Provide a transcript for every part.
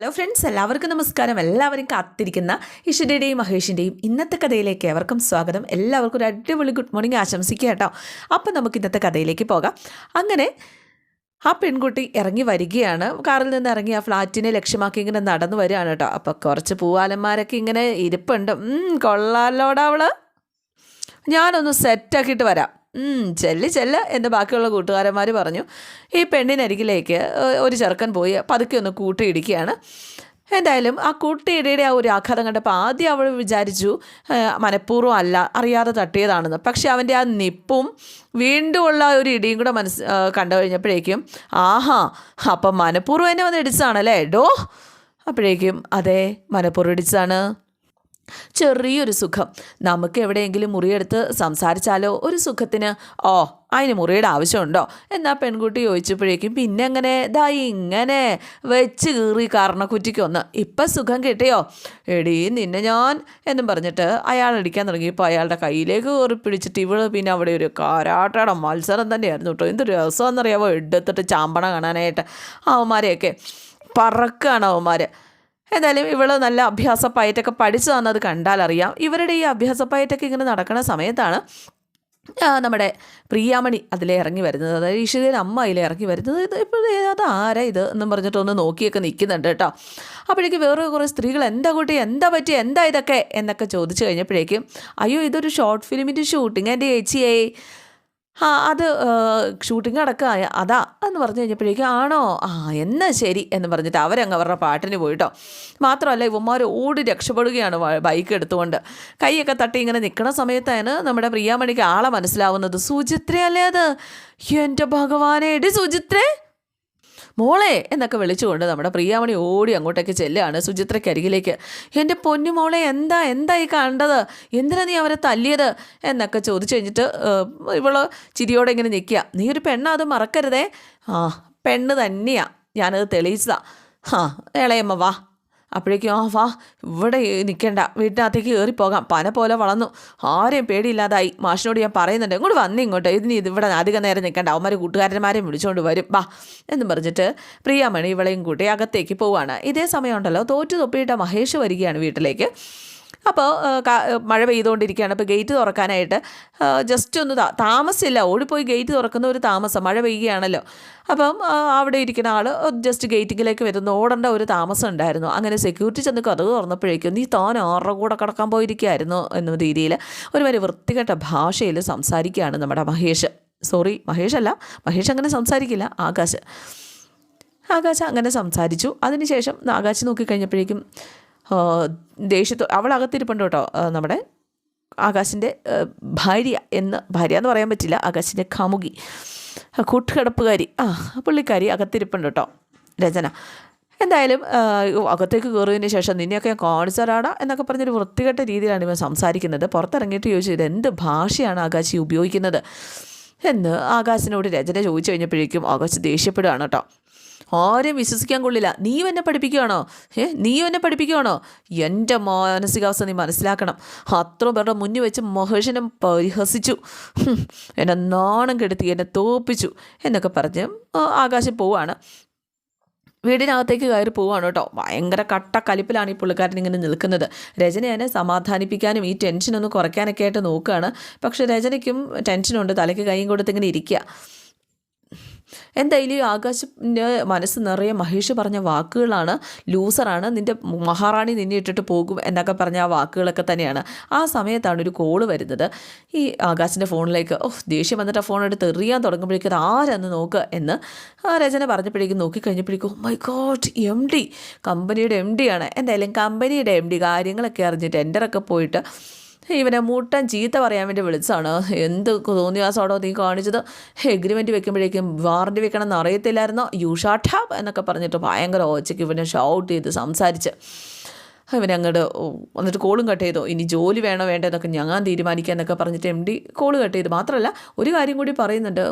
Hello friends എല്ലാവർക്കും നമസ്കാരം. എല്ലാവരും കാത്തിരിക്കുന്ന ഇഷിന്റെയും മഹേഷിന്റെയും ഇന്നത്തെ കഥയിലേക്ക് ഏവർക്കും സ്വാഗതം. എല്ലാവർക്കും ഒരു അടിപൊളി ഗുഡ് മോർണിംഗ് ആശംസിക്കുക കേട്ടോ. അപ്പം നമുക്ക് ഇന്നത്തെ കഥയിലേക്ക് പോകാം. അങ്ങനെ ആ പെൺകുട്ടി ഇറങ്ങി വരികയാണ്. കാറിൽ നിന്ന് ഇറങ്ങി ആ ഫ്ലാറ്റിനെ ലക്ഷ്യമാക്കി ഇങ്ങനെ നടന്നു വരികയാണ് കേട്ടോ. അപ്പോൾ കുറച്ച് പൂവാലന്മാരൊക്കെ ഇങ്ങനെ ഇരിപ്പുണ്ട്. കൊള്ളാലോടാ അവൾ. ഞാനൊന്ന് സെറ്റാക്കിയിട്ട് വരാം. ചെല്ല് ചെല്ല് എന്ന് ബാക്കിയുള്ള കൂട്ടുകാരന്മാർ പറഞ്ഞു. ഈ പെണ്ണിനരികിലേക്ക് ഒരു ചെറുക്കൻ പോയി പതുക്കെ ഒന്ന് കൂട്ടിയിടിക്കുകയാണ്. എന്തായാലും ആ കൂട്ടിയിടയുടെ ആ ഒരു ആഘാതം കണ്ടപ്പോൾ ആദ്യം അവൾ വിചാരിച്ചു മനഃപൂർവം അല്ല അറിയാതെ തട്ടിയതാണെന്ന്. പക്ഷേ അവന്റെ ആ നിപ്പും വീണ്ടുമുള്ള ഒരു ഇടിയും കൂടെ മനസ്സ് കണ്ടു കഴിഞ്ഞപ്പോഴേക്കും ആഹാ അപ്പം മനഃപൂർവം എന്നെ വന്ന് ഇടിച്ചതാണല്ലേ? ഡോ അപ്പോഴേക്കും അതെ മനഃപൂർവം ഇടിച്ചതാണ്. ചെറിയൊരു സുഖം. നമുക്ക് എവിടെയെങ്കിലും മുറിയെടുത്ത് സംസാരിച്ചാലോ? ഒരു സുഖത്തിന് ഓ അതിന് മുറിയുടെ ആവശ്യമുണ്ടോ? എന്നാ പെൺകുട്ടി ചോദിച്ചപ്പോഴേക്കും പിന്നെ എങ്ങനെ ദാ ഇങ്ങനെ വെച്ച് കീറി കാരണക്കുറ്റിക്കൊന്ന്. ഇപ്പം സുഖം കിട്ടിയോ? എടീ നിന്നെ ഞാൻ എന്നും പറഞ്ഞിട്ട് അയാൾ അടിക്കാൻ തുടങ്ങിയപ്പോൾ അയാളുടെ കയ്യിലേക്ക് കയറി പിടിച്ചിട്ട് ഇവൾ പിന്നെ അവിടെ ഒരു കാരാട്ടയുടെ മത്സരം തന്നെയായിരുന്നു കേട്ടോ എന്ത് രസമെന്നറിയാവോ എടുത്തിട്ട് ചാമ്പണ കാണാനായിട്ട്. അവന്മാരെയൊക്കെ പറക്കുകയാണ് അവന്മാർ എന്തായാലും ഇവൾ നല്ല പഠിച്ചു തന്നത് കണ്ടാലറിയാം ഇവരുടെ ഈ അഭ്യാസപ്പയറ്റൊക്കെ ഇങ്ങനെ നടക്കുന്ന സമയത്താണ് നമ്മുടെ പ്രിയാമണി അതിലെ ഇറങ്ങി വരുന്നത്. അതായത് ഈശ്വരയുടെ അമ്മ അതിലെ ഇറങ്ങി വരുന്നത്. ഇത് ഇപ്പോൾ അത് ആരാ ഇത് എന്നും പറഞ്ഞിട്ട് ഒന്ന് നോക്കിയൊക്കെ നിൽക്കുന്നുണ്ട് കേട്ടോ. അപ്പോഴേക്ക് വേറെ കുറേ സ്ത്രീകൾ എന്താ കൂട്ടി? എന്താ പറ്റി എന്താ ഇതൊക്കെ? എന്നൊക്കെ ചോദിച്ചു കഴിഞ്ഞപ്പോഴേക്കും അയ്യോ ഇതൊരു ഷോർട്ട് ഫിലിമിന്റെ ഷൂട്ടിങ് എന്റെ ചേച്ചിയേ. ആ അത് ഷൂട്ടിംഗ് അടക്കം അതാ എന്ന് പറഞ്ഞു കഴിഞ്ഞപ്പോഴേക്കും ആണോ? ആ എന്നാ ശരി എന്ന് പറഞ്ഞിട്ട് അവരങ്ങ് അവരുടെ പാട്ടിന് പോയിട്ടോ. മാത്രമല്ല ഇവന്മാർ ഓടി രക്ഷപ്പെടുകയാണ് ബൈക്ക് എടുത്തുകൊണ്ട്. കൈയൊക്കെ തട്ടി ഇങ്ങനെ നിൽക്കുന്ന സമയത്താണ് നമ്മുടെ പ്രിയാമണിക്ക് ആളെ മനസ്സിലാവുന്നത്. സുചിത്രയല്ലേ അത്? എന്റെ ഭഗവാനെ എടി സുചിത്രേ! മോളെ എന്നൊക്കെ വിളിച്ചുകൊണ്ട് നമ്മുടെ പ്രിയാമണി ഓടി അങ്ങോട്ടേക്ക് ചെല്ലുകയാണ് സുചിത്രയ്ക്ക് അരികിലേക്ക് എന്റെ പൊന്നു മോളെ എന്താ എന്തായി കണ്ടത്? എന്തിനാ നീ അവരെ തല്ലിയത്? എന്നൊക്കെ ചോദിച്ചു കഴിഞ്ഞിട്ട് ഇവൾ ചിരിയോടെ ഇങ്ങനെ നിൽക്കുക. നീ ഒരു പെണ്ണ അത് മറക്കരുതേ. ആ പെണ്ണ് തന്നെയാ. ഞാനത് തെളിയിച്ചതാ. ആ ഇളയമ്മ വാ. അപ്പോഴേക്കും ആ വാ ഇവിടെ നിൽക്കണ്ട. വീട്ടിനകത്തേക്ക് കയറിപ്പോകാം പന പോലെ വളർന്നു. ആരെയും പേടിയില്ലാതായി. മാഷിനോട് ഞാൻ പറയുന്നുണ്ട് ഇങ്ങോട്ട് വന്നേ ഇങ്ങോട്ട്. ഇതിന് ഇത് ഇവിടെ അധികം നേരം നിൽക്കണ്ട. അവന്മാർ കൂട്ടുകാരന്മാരെയും വിളിച്ചുകൊണ്ട് വരും. വാ. എന്ന് പറഞ്ഞിട്ട് പ്രിയാമണി ഇവളെയും കൂട്ടി അകത്തേക്ക് പോവുകയാണ് ഇതേ സമയമുണ്ടല്ലോ തോറ്റു തൊപ്പിയിട്ട മഹേഷ് വരികയാണ് വീട്ടിലേക്ക്. അപ്പോൾ മഴ പെയ്തുകൊണ്ടിരിക്കുകയാണ്. അപ്പോൾ ഗേറ്റ് തുറക്കാനായിട്ട് ജസ്റ്റ് ഒന്ന് താമസിച്ചില്ല ഓടിപ്പോയി ഗേറ്റ് തുറക്കുന്ന ഒരു താമസം മഴ പെയ്യുകയാണല്ലോ. അപ്പം അവിടെ ഇരിക്കുന്ന ആൾ ജസ്റ്റ് ഗേറ്റിങ്ങിലേക്ക് വരുന്ന. ഓടേണ്ട ഒരു താമസം ഉണ്ടായിരുന്നു. അങ്ങനെ സെക്യൂരിറ്റി ചെന്ന് കഥക് തുറന്നപ്പോഴേക്കും നീ താൻ ആരുടെ കൂടെ കിടക്കാൻ പോയിരിക്കുകയായിരുന്നു? എന്ന രീതിയിൽ ഒരുമാതിരി വൃത്തികെട്ട ഭാഷയിൽ സംസാരിക്കുകയാണ് നമ്മുടെ മഹേഷ്. സോറി മഹേഷ് അല്ല. മഹേഷ് അങ്ങനെ സംസാരിക്കില്ല. ആകാശ്. ആകാശ് അങ്ങനെ സംസാരിച്ചു. അതിനുശേഷം ആകാശ് നോക്കിക്കഴിഞ്ഞപ്പോഴേക്കും ദേഷ്യത്തോ അവൾ അകത്തിരിപ്പുണ്ട് കേട്ടോ നമ്മുടെ ആകാശിന്റെ ഭാര്യ എന്ന് ഭാര്യ എന്ന് പറയാൻ പറ്റില്ല ആകാശിന്റെ കാമുകി കൂട്ടുകിടപ്പുകാരി ആ പുള്ളിക്കാരി അകത്തിരിപ്പുണ്ട് കേട്ടോ രചന. എന്തായാലും അകത്തേക്ക് കയറിയതിന് ശേഷം നിന്നെയൊക്കെ ഞാൻ കാണിച്ചു തരാടാ എന്നൊക്കെ പറഞ്ഞൊരു വൃത്തികെട്ട രീതിയിലാണ് ഇവൻ സംസാരിക്കുന്നത്. പുറത്തിറങ്ങിയിട്ട് ചോദിച്ചു ഇത് എന്ത് ഭാഷയാണ് ആകാശി ഉപയോഗിക്കുന്നത്? എന്ന് ആകാശിനോട് രചന ചോദിച്ചു കഴിഞ്ഞപ്പോഴേക്കും ആകാശ് ദേഷ്യപ്പെടുകയാണ് കേട്ടോ. ആരെയും വിശ്വസിക്കാൻ കൊള്ളില്ല. നീ എന്നെ പഠിപ്പിക്കുകയാണോ? ഏ നീ എന്നെ പഠിപ്പിക്കുകയാണോ? എന്റെ മാനസികാവസ്ഥ നീ മനസ്സിലാക്കണം. അത്രയും പേരുടെ മുന്നിൽ വെച്ച് മഹേഷിനെ പരിഹസിച്ചു. എന്നെ നാണം കെടുത്തി എന്നെ തോപ്പിച്ചു എന്നൊക്കെ പറഞ്ഞ് ആകാശം പോവാണ്. വീടിനകത്തേക്ക് കയറി പോവാണ് കേട്ടോ. ഭയങ്കര കട്ട കലിപ്പിലാണ് ഈ പുള്ളിക്കാരൻ ഇങ്ങനെ നിൽക്കുന്നത്. രചനയെ സമാധാനിപ്പിക്കാനും ഈ ടെൻഷനൊന്ന് കുറയ്ക്കാനൊക്കെ ആയിട്ട് നോക്കുകയാണ്. പക്ഷേ രചനയ്ക്കും ടെൻഷനുണ്ട്. തലയ്ക്ക് കൈയും കൊടുത്ത് ഇങ്ങനെ ഇരിക്കുക. എന്തായാലും ആകാശിന്റെ മനസ്സ് നിറയെ മഹേഷ് പറഞ്ഞ വാക്കുകളാണ്. ലൂസറാണ്. നിന്റെ മഹാറാണി നിന്നെ ഇട്ടിട്ട് പോകും എന്നൊക്കെ പറഞ്ഞ ആ വാക്കുകളൊക്കെ തന്നെയാണ്. ആ സമയത്താണ് ഒരു കോൾ വരുന്നത്. ഈ ആകാശിന്റെ ഫോണിലേക്ക് ഓഹ് ദേഷ്യം വന്നിട്ട് ആ ഫോൺ എടുത്ത് എറിയാൻ തുടങ്ങുമ്പോഴേക്കും അത് ആരെന്ന് നോക്കുക എന്ന് ആ രചന പറഞ്ഞപ്പോഴേക്കും നോക്കിക്കഴിഞ്ഞപ്പോഴേക്കും മൈ ഗോഡ് എം ഡി കമ്പനിയുടെ എം ഡി ആണ് എന്തായാലും കമ്പനിയുടെ എം ഡി കാര്യങ്ങളൊക്കെ അറിഞ്ഞ് ടെൻഡറൊക്കെ പോയിട്ട് ഇവനെ മുട്ടൻ ചീത്ത പറയാൻ വേണ്ടി വിളിച്ചാണ് എന്ത് തോന്നിയാസോടോ നീ കാണിച്ചത്? എഗ്രിമെന്റ് വെക്കുമ്പോഴേക്കും വാറണ്ടി വെക്കണം എന്ന് അറിയത്തില്ലായിരുന്നോ യു എന്നൊക്കെ പറഞ്ഞിട്ട് ഭയങ്കര ഓച്ചയ്ക്ക് ഇവനെ ഷൗട്ട് ചെയ്ത് സംസാരിച്ച്. ഇവനെ അങ്ങോട്ട് വന്നിട്ട് കോളും കട്ട് ചെയ്തു. ഇനി ജോലി വേണോ വേണ്ടതെന്നൊക്കെ ഞാൻ തീരുമാനിക്കുക എന്നൊക്കെ പറഞ്ഞിട്ട് എം ഡി കോൾ കട്ട് ചെയ്തു. മാത്രമല്ല ഒരു കാര്യം കൂടി പറയുന്നുണ്ട്.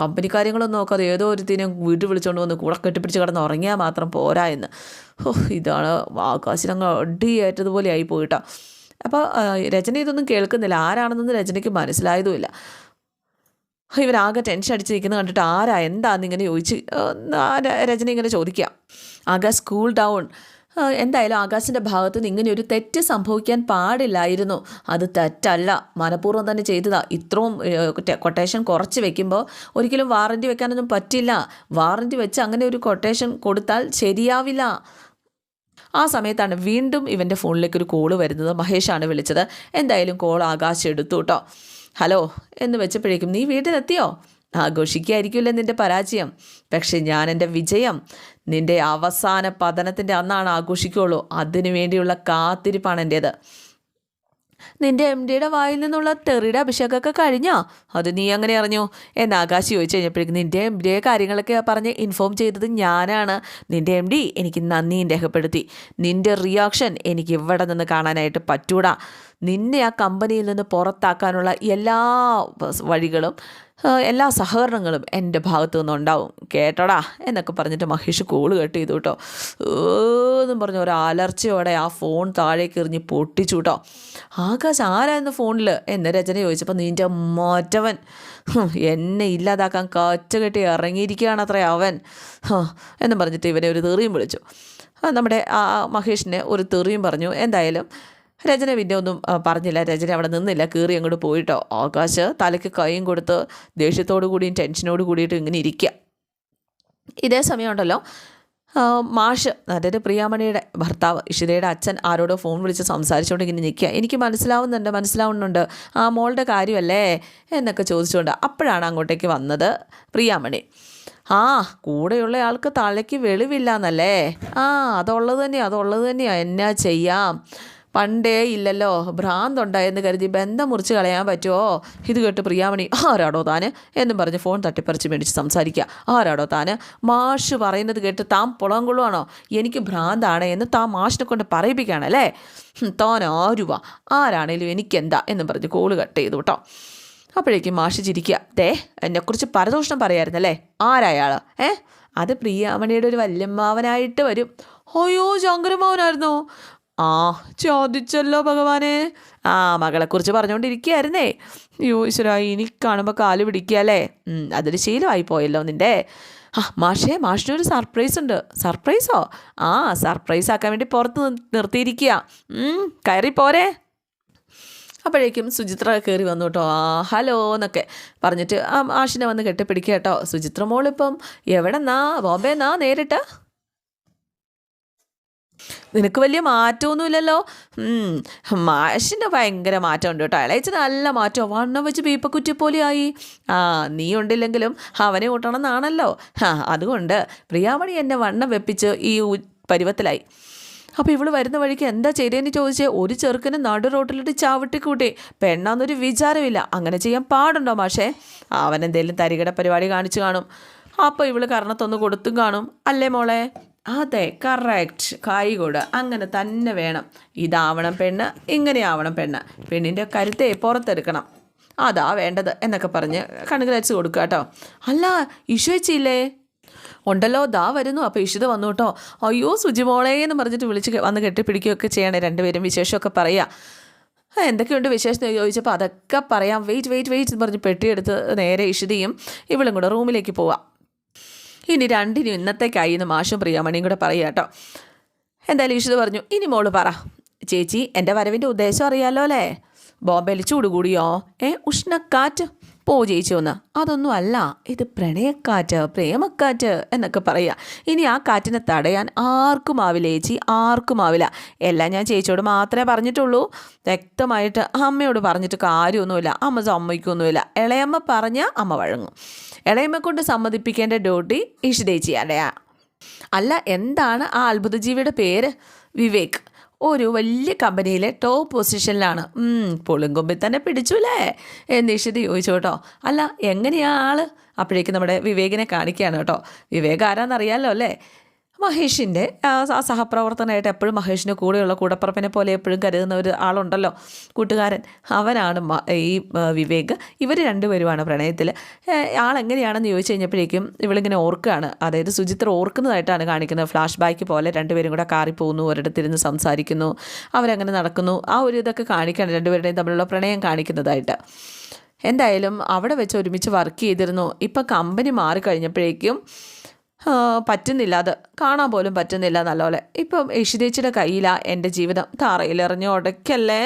കമ്പനി കാര്യങ്ങളൊന്നും നോക്കാതെ ഏതോ ഒരുത്തിനെ വീട്ടിൽ വിളിച്ചുകൊണ്ട് വന്ന് കൂടെ കെട്ടിപ്പിടിച്ച് കിടന്ന് ഉറങ്ങിയാൽ മാത്രം പോരാ എന്ന്. ഇതാണ് ആകാശിനങ്ങ് അടിയേറ്റതുപോലെ ആയി പോയിട്ടോ. അപ്പോൾ രചന ഇതൊന്നും കേൾക്കുന്നില്ല. ആരാണെന്നൊന്നും രചനയ്ക്ക് മനസ്സിലായതുമില്ല. ഇവരാകെ ടെൻഷൻ അടിച്ചിരിക്കുന്നത് കണ്ടിട്ട് ആരാ? എന്താന്ന് ഇങ്ങനെ ചോദിച്ച് രചന ഇങ്ങനെ ചോദിക്കാം. ആകാശ് സ്കൂൾ ഡൗൺ എന്തായാലും ആകാശിന്റെ ഭാഗത്ത് നിന്ന് ഇങ്ങനെ ഒരു തെറ്റ് സംഭവിക്കാൻ പാടില്ലായിരുന്നു. അത് തെറ്റല്ല. മനഃപൂർവം തന്നെ ചെയ്തതാ. ഇത്രയും കൊട്ടേഷൻ കുറച്ച് വെക്കുമ്പോൾ ഒരിക്കലും വാറന്റി വെക്കാനൊന്നും പറ്റില്ല. വാറന്റി വെച്ച് അങ്ങനെ ഒരു കൊട്ടേഷൻ കൊടുത്താൽ ശരിയാവില്ല. ആ സമയത്താണ് വീണ്ടും ഇവന്റെ ഫോണിലേക്ക് ഒരു കോൾ വരുന്നത്. മഹേഷാണ് വിളിച്ചത്. എന്തായാലും കോൾ ആകാശം എടുത്തു കേട്ടോ ഹലോ എന്ന് വെച്ചപ്പോഴേക്കും നീ വീട്ടിലെത്തിയോ? ആഘോഷിക്കായിരിക്കുമല്ലേ നിന്റെ പരാജയം. പക്ഷേ ഞാൻ എന്റെ വിജയം. നിന്റെ അവസാന പതനത്തിന്റെ അന്നാണ് ആഘോഷിക്കുകയുള്ളൂ. അതിനു വേണ്ടിയുള്ള കാത്തിരിപ്പാണ് എന്റേത് നിന്റെ എം ഡിയുടെ വായിൽ നിന്നുള്ള തെറിയുടെ അഭിഷേകമൊക്കെ കഴിഞ്ഞോ? അത് നീ അങ്ങനെ അറിഞ്ഞു? എന്ന് ആകാശ് ചോദിച്ചു കഴിഞ്ഞപ്പോഴേക്കും നിന്റെ എം ഡിയെ കാര്യങ്ങളൊക്കെ പറഞ്ഞ് ഇൻഫോം ചെയ്തത് ഞാനാണ്. നിന്റെ എം ഡി എനിക്ക് നന്ദിയും രേഖപ്പെടുത്തി. നിന്റെ റിയാക്ഷൻ എനിക്ക് ഇവിടെ നിന്ന് കാണാനായിട്ട് പറ്റൂടാ. നിന്നെ ആ കമ്പനിയിൽ നിന്ന് പുറത്താക്കാനുള്ള എല്ലാ വഴികളും എല്ലാ സഹകരണങ്ങളും എന്റെ ഭാഗത്തു നിന്നുണ്ടാവും. കേട്ടടാ? എന്നൊക്കെ പറഞ്ഞിട്ട് മഹേഷ് കോൾ കേട്ട് ചെയ്തു കേട്ടോ എന്നും പറഞ്ഞ് ഒരു അലർച്ചയോടെ ആ ഫോൺ താഴേക്ക് എറിഞ്ഞ് പൊട്ടിച്ചു കേട്ടോ ആകാശ് ആരായിരുന്നു ഫോണിൽ എന്ന് രചന ചോദിച്ചപ്പോൾ നിന്റെ മാറ്റവൻ. എന്നെ ഇല്ലാതാക്കാൻ കെട്ടി ഇറങ്ങിയിരിക്കുകയാണ് അത്ര അവൻ. എന്നും പറഞ്ഞിട്ട് ഇവനെ ഒരു തെറിയും വിളിച്ചു. നമ്മുടെ ആ മഹേഷിനെ ഒരു തെറിയും പറഞ്ഞു. എന്തായാലും രചന പിന്നെ ഒന്നും പറഞ്ഞില്ല. രചന അവിടെ നിന്നില്ല. കീറി അങ്ങോട്ട് പോയിട്ടോ. ആകാശ് തലയ്ക്ക് കൈയും കൊടുത്ത് ദേഷ്യത്തോടു കൂടിയും ടെൻഷനോട് കൂടിയിട്ട് ഇങ്ങനെ ഇരിക്കുക ഇതേ സമയമുണ്ടല്ലോ മാഷ് അതായത് പ്രിയാമണിയുടെ ഭർത്താവ് ഇഷിതയുടെ അച്ഛൻ ആരോടോ ഫോൺ വിളിച്ച് സംസാരിച്ചുകൊണ്ട് ഇങ്ങനെ നിൽക്കുക എനിക്ക് മനസ്സിലാവുന്നുണ്ട് മനസ്സിലാവുന്നുണ്ട്. ആ മോളുടെ കാര്യമല്ലേ? എന്നൊക്കെ ചോദിച്ചുകൊണ്ട് അപ്പോഴാണ് അങ്ങോട്ടേക്ക് വന്നത് പ്രിയാമണി. ആ കൂടെയുള്ള ആൾക്ക് തലയ്ക്ക് വെളിവില്ല എന്നല്ലേ ആ അതുള്ളത് തന്നെയാണ് അതുള്ളത് തന്നെയാണ് എന്നാ ചെയ്യാം? പണ്ടേ ഇല്ലല്ലോ. ഭ്രാന്തുണ്ടായെന്ന് കരുതി ബന്ധം മുറിച്ച് കളയാൻ പറ്റുമോ ഇത് കേട്ട് പ്രിയാമണി ആരാടോ താന്? എന്നും പറഞ്ഞ് ഫോൺ തട്ടിപ്പറിച്ച് മേടിച്ച് സംസാരിക്കുക. ആരാടോ താന്? മാഷ് പറയുന്നത് കേട്ട് താൻ പുളം കൊള്ളുവാണോ എനിക്ക് ഭ്രാന്താണ് എന്ന് താൻ മാഷിനെ കൊണ്ട് പറയിപ്പിക്കുകയാണല്ലേ താൻ ആരുവാ? ആരാണേലും എനിക്കെന്താ? എന്നും പറഞ്ഞ് കോൾ കട്ട് ചെയ്തു കേട്ടോ. അപ്പോഴേക്കും മാഷ് ചിരിക്കുക. ദേ എന്നെക്കുറിച്ച് പരദൂഷണം പറയായിരുന്നല്ലേ ആരായാൾ ഏ? അത് പ്രിയാമണിയുടെ ഒരു വല്യമ്മാവനായിട്ട് വരും. അയ്യോ ശങ്കരമാവനായിരുന്നോ? ആ ചോദിച്ചല്ലോ ഭഗവാനെ. ആ മകളെക്കുറിച്ച് പറഞ്ഞുകൊണ്ടിരിക്കുകയായിരുന്നേ യോ ഈശ്വര ഇനി കാണുമ്പോൾ കാൽ പിടിക്കുക അല്ലേ? അതൊരു ശീലമായി പോയല്ലോ നിന്റെ ആ മാഷേ മാഷിനൊരു സർപ്രൈസ് ഉണ്ട്. സർപ്രൈസോ? ആ സർപ്രൈസ് ആക്കാൻ വേണ്ടി പുറത്ത് നിർത്തിയിരിക്കുക. കയറി പോരെ. അപ്പോഴേക്കും സുചിത്ര കയറി വന്നു കേട്ടോ. ആ ഹലോ എന്നൊക്കെ പറഞ്ഞിട്ട് ആ ആഷിനെ വന്ന് കെട്ടിപ്പിടിക്കുക കേട്ടോ. സുചിത്ര മോളിപ്പം എവിടെന്നാ? ബോംബെന്നാ നേരിട്ട്? നിനക്ക് വലിയ മാറ്റമൊന്നുമില്ലല്ലോ. മാഷിന്റെ ഭയങ്കര മാറ്റമുണ്ട് കേട്ടോ. ഇളയച്ചന് നല്ല മാറ്റം. വണ്ണം വെച്ച് പീപ്പക്കുറ്റി പോലെ ആയി ആ നീ ഉണ്ടില്ലെങ്കിലും അവനെ കൂട്ടണം എന്നാണല്ലോ അതുകൊണ്ട് പ്രിയാമണി എന്നെ വണ്ണം വെപ്പിച്ച് ഈ പരുവത്തിലായി. അപ്പോൾ ഇവൾ വരുന്ന വഴിക്ക് എന്താ ചെയ്തതെന്ന് ചോദിച്ചേ ഒരു ചെറുക്കന് നടു റോട്ടിലിട്ട് ചാവിട്ടി കൂട്ടി. പെണ്ണാന്നൊരു വിചാരമില്ല. അങ്ങനെ ചെയ്യാൻ പാടുണ്ടോ മാഷേ? അവൻ എന്തേലും തരികട പരിപാടി കാണിച്ചു കാണും. അപ്പോൾ ഇവൾ കർണത്തൊന്ന് കൊടുത്തും കാണും. അല്ലേ മോളെ? അതെ കറക്റ്റ് കായികോട് അങ്ങനെ തന്നെ വേണം. ഇതാവണം പെണ്ണ് ഇങ്ങനെയാവണം പെണ്ണ്. പെണ്ണിന്റെ കരുത്തെ പുറത്തെടുക്കണം. അതാ വേണ്ടത് എന്നൊക്കെ പറഞ്ഞ് കണുകരച്ച് കൊടുക്കുക കേട്ടോ. അല്ല ഇഷുവച്ചില്ലേ ഉണ്ടല്ലോ ദാ വരുന്നു. അപ്പോൾ ഇഷിത വന്നു കേട്ടോ. അയ്യോ സുജിമോളേ എന്ന് പറഞ്ഞിട്ട് വിളിച്ച് വന്ന് കെട്ടിപ്പിടിക്കുകയൊക്കെ ചെയ്യണേ രണ്ടുപേരും വിശേഷമൊക്കെ പറയുക എന്തൊക്കെയുണ്ട് വിശേഷം ചോദിച്ചപ്പോൾ അതൊക്കെ പറയാം. വെയിറ്റ് വെയിറ്റ് വെയിറ്റ് എന്ന് പറഞ്ഞ് പെട്ടിയെടുത്ത് നേരെ ഇഷിതയും ഇവളും കൂടെ റൂമിലേക്ക് പോവാം. ഇനി രണ്ടിനും ഇന്നത്തേക്കായി എന്ന് മാഷും പ്രിയാമണിയും കൂടെ പറയുക കേട്ടോ. എന്തായാലും ഇഷിത പറഞ്ഞു ഇനി മോൾ പറ. ചേച്ചി എന്റെ വരവിന്റെ ഉദ്ദേശം അറിയാലോ അല്ലേ? ബോംബെയിൽ ചൂട് കൂടിയോ? ഏ ഉഷ്ണക്കാറ്റ്? പോ ചേച്ചി ഒന്ന് അതൊന്നും അല്ല ഇത് പ്രണയക്കാറ്റ് പ്രേമക്കാറ്റ് എന്നൊക്കെ പറയുക. ഇനി ആ കാറ്റിനെ തടയാൻ ആർക്കും ആവില്ല ചേച്ചി ആർക്കും ആവില്ല. എല്ലാം ഞാൻ ചേച്ചിയോട് മാത്രമേ പറഞ്ഞിട്ടുള്ളൂ. വ്യക്തമായിട്ട് അമ്മയോട് പറഞ്ഞിട്ട് കാര്യമൊന്നുമില്ല. അമ്മ സമ്മതിക്കൊന്നുമില്ല. ഇളയമ്മ പറഞ്ഞാൽ അമ്മ വഴങ്ങും. ഇളയമ്മ കൊണ്ട് സമ്മതിപ്പിക്കേണ്ട ഡ്യൂട്ടി ഇഷിതേച്ചിയാടെയാ അല്ല എന്താണ് ആ അത്ഭുതജീവിയുടെ പേര്? വിവേക്. ഒരു വലിയ കമ്പനിയിലെ ടോപ്പ് പൊസിഷനിലാണ് പുളിങ്കൊമ്പിൽ തന്നെ പിടിച്ചുല്ലേ എന്ന് നിഷിത് ചോദിച്ചു കേട്ടോ. അല്ല എങ്ങനെയാ ആൾ? അപ്പോഴേക്കും നമ്മുടെ വിവേകിനെ കാണിക്കുകയാണ് കേട്ടോ. വിവേക് ആരാന്നറിയാലോ അല്ലേ? മഹേഷിന്റെ ആ സഹപ്രവർത്തനമായിട്ട് എപ്പോഴും മഹേഷിന്റെ കൂടെയുള്ള കൂടപ്പറപ്പിനെ പോലെ എപ്പോഴും കരുതുന്ന ഒരു ആളുണ്ടല്ലോ കൂട്ടുകാരൻ. അവനാണ് ഈ വിവേക്. ഇവർ രണ്ടുപേരുമാണ് പ്രണയത്തിൽ ആളെങ്ങനെയാണെന്ന് ചോദിച്ചു കഴിഞ്ഞപ്പോഴേക്കും ഇവളിങ്ങനെ ഓർക്കുകയാണ്. അതായത് സുചിത്ര ഓർക്കുന്നതായിട്ടാണ് കാണിക്കുന്നത്. ഫ്ലാഷ് ബാക്ക് പോലെ രണ്ടുപേരും കൂടെ കാറി പോകുന്നു ഒരിടത്തിരുന്ന് സംസാരിക്കുന്നു അവരങ്ങനെ നടക്കുന്നു. ആ ഒരു ഇതൊക്കെ കാണിക്കുകയാണ് രണ്ടുപേരുടെയും തമ്മിലുള്ള പ്രണയം കാണിക്കുന്നതായിട്ട്. എന്തായാലും അവിടെ വെച്ച് ഒരുമിച്ച് വർക്ക് ചെയ്തിരുന്നു. ഇപ്പം കമ്പനി മാറിക്കഴിഞ്ഞപ്പോഴേക്കും പറ്റുന്നില്ല. അത് കാണാൻ പോലും പറ്റുന്നില്ല നല്ലപോലെ. ഇപ്പം യേശുദേച്ചിയുടെ കയ്യിലാണ് എന്റെ ജീവിതം. തറയിലെറിഞ്ഞ് ഉടയ്ക്കല്ലേ?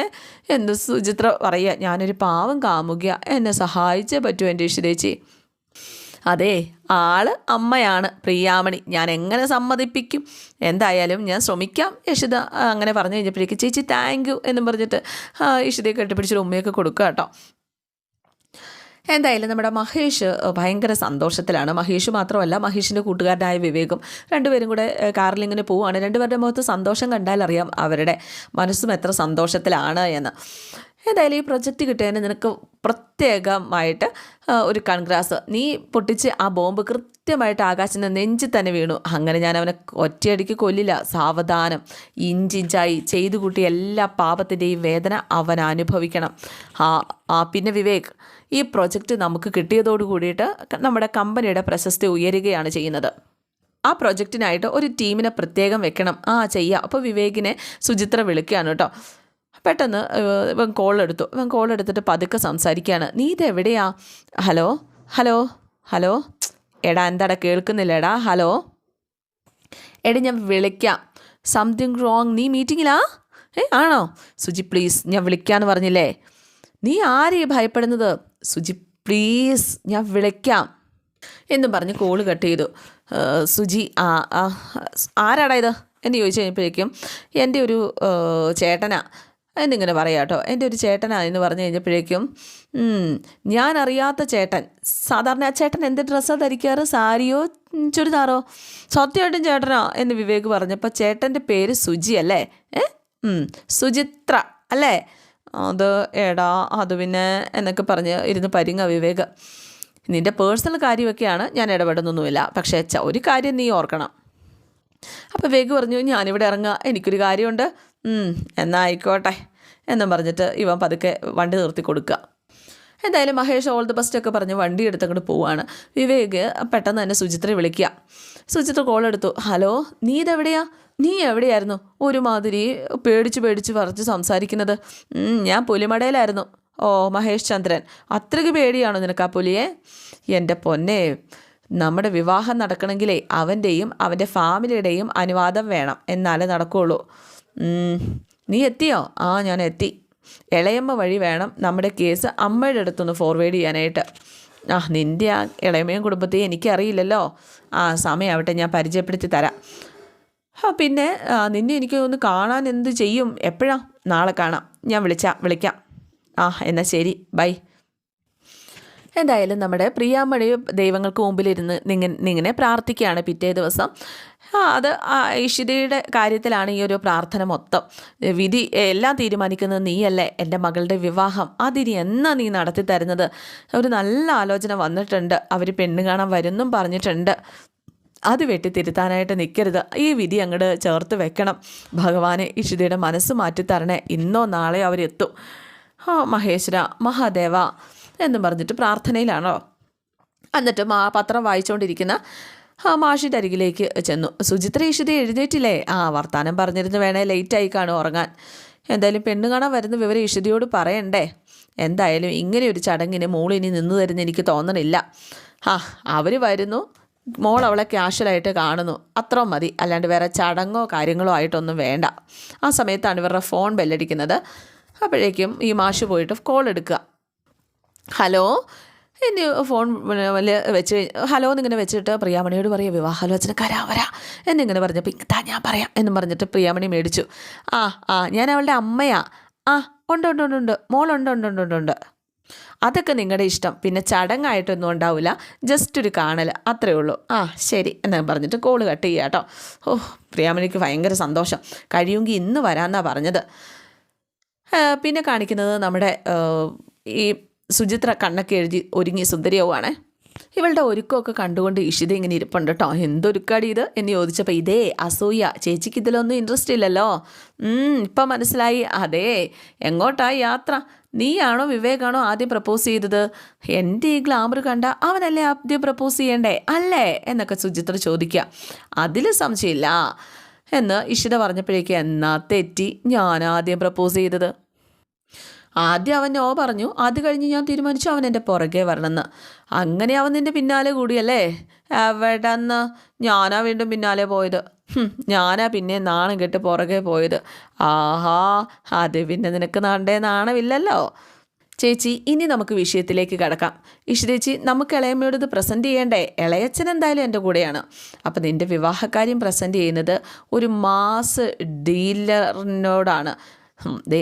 എന്ത് സുചിത്ര പറയുക. ഞാനൊരു പാവം കാമുകിയ. എന്നെ സഹായിച്ചേ പറ്റൂ എന്റെ യേശുദേച്ചി. അതെ ആൾ അമ്മയാണ്. പ്രിയാമണി. ഞാൻ എങ്ങനെ സമ്മതിപ്പിക്കും? എന്തായാലും ഞാൻ ശ്രമിക്കാം. യശുദ അങ്ങനെ പറഞ്ഞു കഴിഞ്ഞപ്പോഴേക്ക് ചേച്ചി താങ്ക് യു എന്നും പറഞ്ഞിട്ട് യശുദയെ കെട്ടിപ്പിടിച്ചൊരു ഉമ്മയൊക്കെ കൊടുക്കുക കേട്ടോ. എന്തായാലും നമ്മുടെ മഹേഷ് ഭയങ്കര സന്തോഷത്തിലാണ്. മഹേഷ് മാത്രമല്ല മഹേഷിന്റെ കൂട്ടുകാരനായ വിവേകും രണ്ടുപേരും കൂടെ കാറിൽ ഇങ്ങനെ പോവുകയാണ്. രണ്ടുപേരുടെ മുഖത്ത് സന്തോഷം കണ്ടാലറിയാം അവരുടെ മനസ്സും എത്ര സന്തോഷത്തിലാണ് എന്ന്. എന്തായാലും ഈ പ്രൊജക്റ്റ് കിട്ടിയതിന് നിനക്ക് പ്രത്യേകമായിട്ട് ഒരു കൺഗ്രാസ്. നീ പൊട്ടിച്ച് ആ ബോംബ് കൃത്യമായിട്ട് ആകാശിന്റെ നെഞ്ചിൽ തന്നെ വീണു. അങ്ങനെ ഞാൻ അവനെ ഒറ്റയടിക്ക് കൊല്ലില്ല. സാവധാനം ഇഞ്ചിഞ്ചായി ചെയ്തു കൂട്ടിയ എല്ലാ പാപത്തിന്റെയും വേദന അവൻ അനുഭവിക്കണം. ആ ആ പിന്നെ വിവേക് ഈ പ്രൊജക്റ്റ് നമുക്ക് കിട്ടിയതോടു കൂടിയിട്ട് നമ്മുടെ കമ്പനിയുടെ പ്രശസ്തി ഉയരുകയാണ് ചെയ്യുന്നത്. ആ പ്രൊജക്റ്റിനായിട്ട് ഒരു ടീമിനെ പ്രത്യേകം വെക്കണം. ആ ചെയ്യുക അപ്പോൾ വിവേകിനെ സുചിത്ര വിളിക്കുകയാണ് കേട്ടോ. പെട്ടെന്ന് ഇവൻ കോൾ എടുത്തു. ഇവൻ കോൾ എടുത്തിട്ട് പതുക്കെ സംസാരിക്കുകയാണ്. നീ ഇത് എവിടെയാ? ഹലോ? ഹലോ? ഹലോ? എടാ എന്താടാ കേൾക്കുന്നില്ലടാ. ഹലോ? എടി ഞാൻ വിളിക്കാം. സംതിങ് റോങ് നീ മീറ്റിങ്ങിലാ ഏ ആണോ? സുജി പ്ലീസ് ഞാൻ വിളിക്കാന്ന് പറഞ്ഞില്ലേ? നീ ആരെയും ഭയപ്പെടുന്നത്? സുജി പ്ലീസ് ഞാൻ വിളിക്കാം. എന്ന് പറഞ്ഞ് കോൾ കട്ട് ചെയ്തു. സുജി ആ ആരാടാ ഇത്? എന്ന് ചോദിച്ചു കഴിഞ്ഞപ്പോഴേക്കും എന്റെ ഒരു ചേട്ടനാ. എന്നിങ്ങനെ പറയാം കേട്ടോ. എന്റെ ഒരു ചേട്ടനാ എന്ന് പറഞ്ഞു കഴിഞ്ഞപ്പോഴേക്കും ഞാൻ അറിയാത്ത ചേട്ടൻ. സാധാരണ ആ ചേട്ടൻ എന്ത് ഡ്രസ്സാണ് ധരിക്കാറ്? സാരിയോ ചുരിദാറോ? സത്യമായിട്ടും ചേട്ടനോ എന്ന് വിവേക് പറഞ്ഞപ്പോൾ ചേട്ടന്റെ പേര് സുജി അല്ലേ? സുചിത്ര അല്ലേ? അത് എടാ അത് പിന്നെ എന്നൊക്കെ പറഞ്ഞ് ഇരുന്ന് പരിങ്ങ വിവേക് നിന്റെ പേഴ്സണൽ കാര്യമൊക്കെയാണ് ഞാൻ ഇടപെടുന്നൊന്നുമില്ല. പക്ഷേ അച്ഛ ഒരു കാര്യം നീ ഓർക്കണം. അപ്പോൾ വേഗം പറഞ്ഞു ഞാനിവിടെ ഇറങ്ങുക. എനിക്കൊരു കാര്യമുണ്ട്. എന്നാൽ എന്നാ ആയിക്കോട്ടെ. എന്നും പറഞ്ഞിട്ട് ഇവൻ പതുക്കെ വണ്ടി നിർത്തി കൊടുക്കുക. എന്തായാലും മഹേഷ് ഓൾ ദി ബെസ്റ്റ് ഒക്കെ പറഞ്ഞ് വണ്ടി എടുത്തങ്ങോട്ട് പോവാണ്. വിവേക് പെട്ടെന്ന് തന്നെ സുചിത്ര വിളിക്കുക. സുചിത്ര കോൾ എടുത്തു. ഹലോ നീ ഇതെവിടെയാ? നീ എവിടെയായിരുന്നു? ഒരുമാതിരി പേടിച്ച് പേടിച്ച് പറിച്ച് സംസാരിക്കുന്നത്. ഞാൻ പുലിമടയിലായിരുന്നു. ഓ മഹേഷ് ചന്ദ്രൻ അത്രയ്ക്ക് പേടിയാണോ നിനക്ക് ആ പുലിയെ? എന്റെ പൊന്നെ നമ്മുടെ വിവാഹം നടക്കണമെങ്കിലേ അവന്റെയും അവന്റെ ഫാമിലിയുടെയും അനുവാദം വേണം. എന്നാലേ നടക്കുകയുള്ളൂ നീ എത്തിയോ? ആ ഞാൻ എത്തി. ഇളയമ്മ വഴി വേണം നമ്മുടെ കേസ് അമ്മയുടെ അടുത്തൊന്ന് ഫോർവേഡ് ചെയ്യാനായിട്ട്. ആ നിന്റെ ആ ഇളയമ്മയും കുടുംബത്തെയും എനിക്കറിയില്ലല്ലോ. ആ സമയമാവട്ടെ ഞാൻ പരിചയപ്പെടുത്തി തരാം. പിന്നെ നിന്നെ എനിക്ക് ഒന്ന് കാണാൻ എന്ത് ചെയ്യും? എപ്പോഴാ? നാളെ കാണാം. ഞാൻ വിളിച്ചാ വിളിക്കാം. ആ എന്നാൽ ശരി. ബൈ. എന്തായാലും നമ്മുടെ പ്രിയാമണി ദൈവങ്ങൾക്ക് മുമ്പിലിരുന്ന് നിങ്ങ നിങ്ങനെ പ്രാർത്ഥിക്കുകയാണ് പിറ്റേ ദിവസം. അത് ഇഷിതയുടെ കാര്യത്തിലാണ് ഈ ഒരു പ്രാർത്ഥന മൊത്തം. വിധി എല്ലാം തീരുമാനിക്കുന്നത് നീയല്ലേ? എന്റെ മകളുടെ വിവാഹം. അതിനി എന്നാ നീ നടത്തി തരുന്നത് ഒരു നല്ല ആലോചന വന്നിട്ടുണ്ട്. അവർ പെണ്ണ് കാണാൻ വരുന്നും പറഞ്ഞിട്ടുണ്ട്. അത് വെട്ടി തിരുത്താനായിട്ട് നിൽക്കരുത് ഈ വിധി അങ്ങോട്ട് ചേർത്ത് വെക്കണം. ഭഗവാനെ ഇഷിതയുടെ മനസ്സ് മാറ്റിത്തരണേ. ഇന്നോ നാളെയോ അവരെത്തും ഹോ മഹേശ്വര മഹാദേവ എന്നും പറഞ്ഞിട്ട് പ്രാർത്ഥനയിലാണോ? എന്നിട്ട് മാ പത്രം വായിച്ചുകൊണ്ടിരിക്കുന്ന ആ മാഷിന്റെ അരികിലേക്ക് ചെന്നു. സുചിത്ര ഇഷിത എഴുന്നേറ്റില്ലേ? ആ വർത്താനം പറഞ്ഞിരുന്നു വേണേ. ലേറ്റായി കാണും ഉറങ്ങാൻ. എന്തായാലും പെണ്ണ് കാണാൻ വരുന്ന വിവരം ഇഷിതയോട് പറയണ്ടേ? എന്തായാലും ഇങ്ങനെ ഒരു ചടങ്ങിന് മോളിനി നിന്ന് തരുന്ന എനിക്ക് തോന്നണില്ല. ആ അവർ വരുന്നു. മോൾ അവളെ ക്യാഷ്വലായിട്ട് കാണുന്നു. അത്ര മതി. അല്ലാണ്ട് വേറെ ചടങ്ങോ കാര്യങ്ങളോ ആയിട്ടൊന്നും വേണ്ട. ആ സമയത്താണ് ഇവരുടെ ഫോൺ ബെല്ലടിക്കുന്നത് അപ്പോഴേക്കും ഈ മാഷ് പോയിട്ട് കോൾ എടുക്കുക. ഹലോ? എന്നെ ഫോൺ വെച്ച് ഹലോ എന്നിങ്ങനെ വെച്ചിട്ട് പ്രിയാമണിയോട് പറയുക വിവാഹാലോചനക്കാരാ വരാ. എന്നിങ്ങനെ പറഞ്ഞപ്പോൾ ഇങ്ങത്താ ഞാൻ പറയാം. എന്നും പറഞ്ഞിട്ട് പ്രിയാമണി മേടിച്ചു. ആ ആ ഞാൻ അവളുടെ അമ്മയാ. ആ ഉണ്ട് ഉണ്ട് ഉണ്ട് ഉണ്ട്. മോളുണ്ട് ഉണ്ട് ഉണ്ട് ഉണ്ട് ഉണ്ട്. അതൊക്കെ നിങ്ങളുടെ ഇഷ്ടം. പിന്നെ ചടങ്ങായിട്ടൊന്നും ഉണ്ടാവില്ല ജസ്റ്റ് ഒരു കാണൽ അത്രേ ഉള്ളൂ. ആ ശരി. എന്ന് പറഞ്ഞിട്ട് കോൾ കട്ട് ചെയ്യുക കേട്ടോ ഓ പ്രിയാമണിക്ക് ഭയങ്കര സന്തോഷം. കഴിയുമെങ്കിൽ ഇന്ന് വരാമെന്നാണ് പറഞ്ഞത്. പിന്നെ കാണിക്കുന്നത് നമ്മുടെ ഈ സുചിത്ര കണ്ണൊക്കെ എഴുതി ഒരുങ്ങി സുന്ദരിയാവുകയാണേ ഇവളുടെ ഒരുക്കമൊക്കെ കണ്ടുകൊണ്ട് ഇഷിത ഇങ്ങനെ ഇരിപ്പുണ്ട് കേട്ടോ എന്തൊരുക്കാടി ഇത് എന്ന് ചോദിച്ചപ്പോൾ ഇതേ അസൂയ ചേച്ചിക്ക് ഇതിലൊന്നും ഇൻട്രസ്റ്റ് ഇല്ലല്ലോ. ഇപ്പം മനസ്സിലായി. അതെ എങ്ങോട്ടാ യാത്ര? നീയാണോ വിവേകാണോ ആദ്യം പ്രപ്പോസ് ചെയ്തത്? എന്റെ ഈ ഗ്ലാമർ കണ്ട അവനല്ലേ ആദ്യം പ്രപ്പോസ് ചെയ്യണ്ടേ? അല്ലേ? എന്നൊക്കെ സുചിത്ര ചോദിക്കുക അതിൽ സംശയമില്ല. എന്ന് ഇഷിത പറഞ്ഞപ്പോഴേക്ക് എന്നാ തെറ്റി ഞാൻ ആദ്യം പ്രപ്പോസ് ചെയ്തത്? ആദ്യം അവൻ ഓ പറഞ്ഞു. അത് കഴിഞ്ഞ് ഞാൻ തീരുമാനിച്ചു അവൻ എന്റെ പുറകെ വരണമെന്ന്. അങ്ങനെ അവൻ നിന്റെ പിന്നാലെ കൂടിയല്ലേ? എവിടെന്ന്? ഞാനാ വീണ്ടും പിന്നാലെ പോയത്. ഞാനാ പിന്നെ നാണം കെട്ട് പുറകെ പോയത്. ആഹാ അത് പിന്നെ നിനക്ക് നാണ്ടേ നാണമില്ലല്ലോ. ചേച്ചി ഇനി നമുക്ക് വിഷയത്തിലേക്ക് കടക്കാം. ഇഷ്ടേച്ചി നമുക്ക് ഇളയമ്മയോട് ഇത് പ്രസന്റ് ചെയ്യേണ്ടേ? ഇളയച്ചൻ എന്തായാലും എന്റെ കൂടെയാണ്. അപ്പം നിന്റെ വിവാഹകാര്യം പ്രസന്റ് ചെയ്യുന്നത് ഒരു മാസ് ഡീലറിനോടാണ്.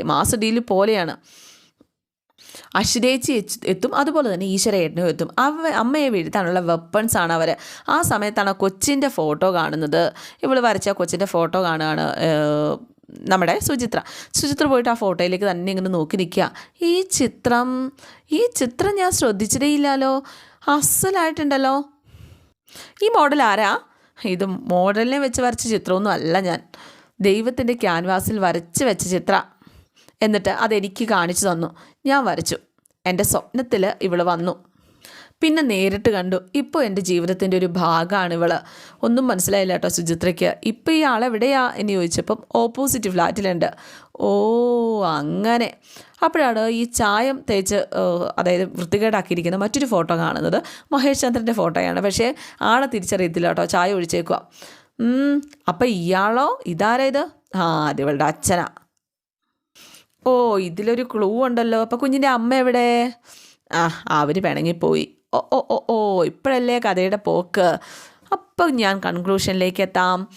മാസ് ഡീൽ പോലെയാണ്. അശ്വരേച്ചി എത്തും. അതുപോലെ തന്നെ ഈശ്വരേട്ടനും എത്തും. അവ അമ്മയെ വീഴ്ത്താനുള്ള വെപ്പൺസ് ആണ് അവർ ആ സമയത്താണ് കൊച്ചിന്റെ ഫോട്ടോ കാണുന്നത്. ഇവൾ വരച്ച കൊച്ചിന്റെ ഫോട്ടോ കാണുകയാണ് നമ്മുടെ സുചിത്ര. സുചിത്ര പോയിട്ട് ആ ഫോട്ടോയിലേക്ക് തന്നെ ഇങ്ങനെ നോക്കി നിൽക്കുക ഈ ചിത്രം ഈ ചിത്രം ഞാൻ ശ്രദ്ധിച്ചിട്ടേ ഇല്ലല്ലോ അസലായിട്ടുണ്ടല്ലോ. ഈ മോഡൽ ആരാ? ഇത് മോഡലിനെ വെച്ച് വരച്ച ചിത്രമൊന്നും അല്ല ഞാൻ. ദൈവത്തിന്റെ ക്യാൻവാസിൽ വരച്ച് വെച്ച ചിത്ര. എന്നിട്ട് അതെനിക്ക് കാണിച്ചു തന്നു. ഞാൻ വരച്ചു. എന്റെ സ്വപ്നത്തിൽ ഇവൾ വന്നു. പിന്നെ നേരിട്ട് കണ്ടു. ഇപ്പോൾ എന്റെ ജീവിതത്തിന്റെ ഒരു ഭാഗമാണ് ഇവൾ. ഒന്നും മനസ്സിലായില്ല കേട്ടോ സുചിത്രയ്ക്ക്. ഇപ്പോൾ ഈ ആളെവിടെയാ എന്ന് ചോദിച്ചപ്പം ഓപ്പോസിറ്റ് ഫ്ലാറ്റിലുണ്ട്. ഓ അങ്ങനെ. അപ്പോഴാണ് ഈ ചായം തേച്ച് അതായത് വൃത്തികേടാക്കിയിരിക്കുന്ന മറ്റൊരു ഫോട്ടോ കാണുന്നത് മഹേഷ് ചന്ദ്രന്റെ ഫോട്ടോയാണ്. പക്ഷേ ആളെ തിരിച്ചറിയത്തില്ല കേട്ടോ. ചായ ഒഴിച്ചേക്കുക. അപ്പം ഇയാളോ? ഇതാരാ ഇത്? ആ അത് ഇവളുടെ അച്ഛനാ. ഓ ഇതിലൊരു ക്ലൂ ഉണ്ടല്ലോ. അപ്പം കുഞ്ഞിന്റെ അമ്മ എവിടെ? ആ അവർ പിണങ്ങിപ്പോയി ഓ ഓ ഓ ഓ ഇപ്പോഴല്ലേ കഥയുടെ പോക്ക്. അപ്പം ഞാൻ കൺക്ലൂഷനിലേക്ക് എത്താം.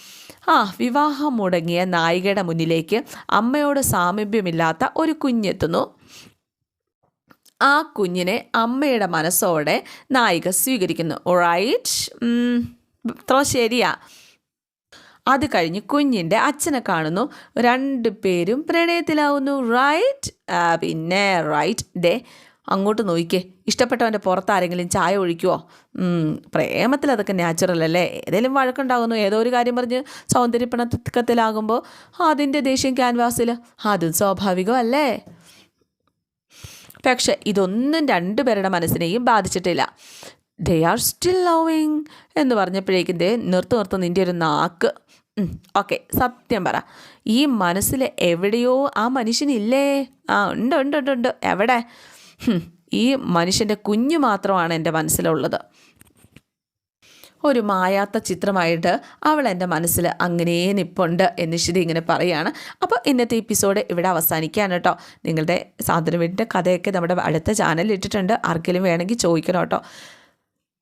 ആ വിവാഹം മുടങ്ങിയ നായികയുടെ മുന്നിലേക്ക് അമ്മയോട് സാമീപ്യമില്ലാത്ത ഒരു കുഞ്ഞെത്തുന്നു. ആ കുഞ്ഞിനെ അമ്മയുടെ മനസ്സോടെ നായിക സ്വീകരിക്കുന്നു. റൈറ്റ് ഇത്ര ശരിയാ. അത് കഴിഞ്ഞ് കുഞ്ഞിന്റെ അച്ഛനെ കാണുന്നു. രണ്ട് പേരും പ്രണയത്തിലാവുന്നു. റൈറ്റ് പിന്നെ റൈറ്റ് ഡേ അങ്ങോട്ട് നോക്കിക്കേ. ഇഷ്ടപ്പെട്ടവന്റെ പുറത്ത് ആരെങ്കിലും ചായ ഒഴിക്കുമോ പ്രേമത്തിൽ അതൊക്കെ നാച്ചുറൽ അല്ലേ? ഏതെങ്കിലും വഴക്കുണ്ടാകുന്നു. ഏതോ ഒരു കാര്യം പറഞ്ഞ് സൗന്ദര്യപ്പിണക്കത്തിലാകുമ്പോൾ അതിന്റെ ദേഷ്യം ക്യാൻവാസിൽ അതും സ്വാഭാവികമല്ലേ പക്ഷെ ഇതൊന്നും രണ്ടുപേരുടെ മനസ്സിനെയും ബാധിച്ചിട്ടില്ല. ദേ ആർ സ്റ്റിൽ ലവിങ് എന്ന് പറഞ്ഞപ്പോഴേക്കും ദേ നിർത്തു നിർത്തു നിന്റെ ഒരു നാക്ക്. ഓക്കെ സത്യം പറ. ഈ മനസ്സിൽ എവിടെയോ ആ മനുഷ്യനില്ലേ? ആ ഉണ്ട് ഉണ്ട് ഉണ്ട് ഉണ്ട്. എവിടെ? ഈ മനുഷ്യന്റെ കുഞ്ഞു മാത്രമാണ് എന്റെ മനസ്സിലുള്ളത്. ഒരു മായാത്ത ചിത്രമായിട്ട് അവൾ എന്റെ മനസ്സിൽ അങ്ങനെ നിപ്പുണ്ട് എന്ന് ശരി ഇങ്ങനെ പറയുകയാണ് അപ്പോൾ ഇന്നത്തെ എപ്പിസോഡ് ഇവിടെ അവസാനിക്കുകയാണ് കേട്ടോ. നിങ്ങളുടെ സാധനവിന്റെ കഥയൊക്കെ നമ്മുടെ അടുത്ത ചാനലിൽ ഇട്ടിട്ടുണ്ട്. ആർക്കെങ്കിലും വേണമെങ്കിൽ ചോദിക്കണം കേട്ടോ.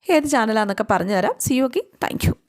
ഏത് ചാനലാണെന്നൊക്കെ പറഞ്ഞു തരാം സി ഓക്കെ താങ്ക്